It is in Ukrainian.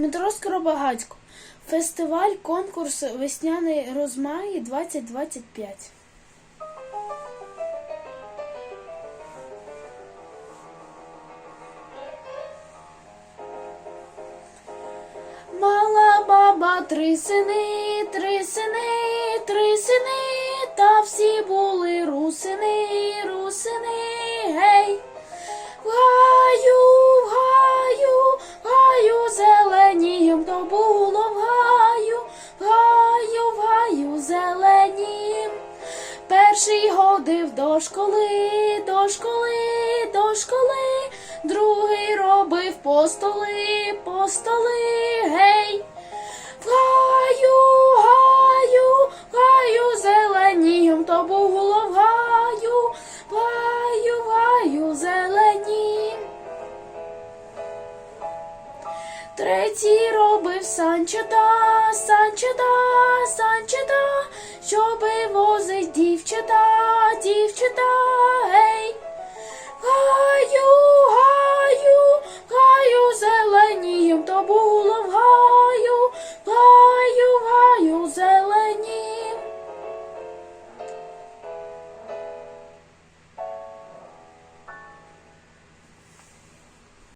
Дмитро Скоробагацько. Фестиваль, конкурс Весняний розмаї 2025. Мала баба три сини, три сини, три сини, та всі були русини, ходив до школи, до школи, до школи, другий робив по столи, по столи, гей. В гаю, гаю, гаю зеленім, то було в гаю, гаю, гаю зеленім. Третій робив санчата, санчата, санчата, щоби вози the dog.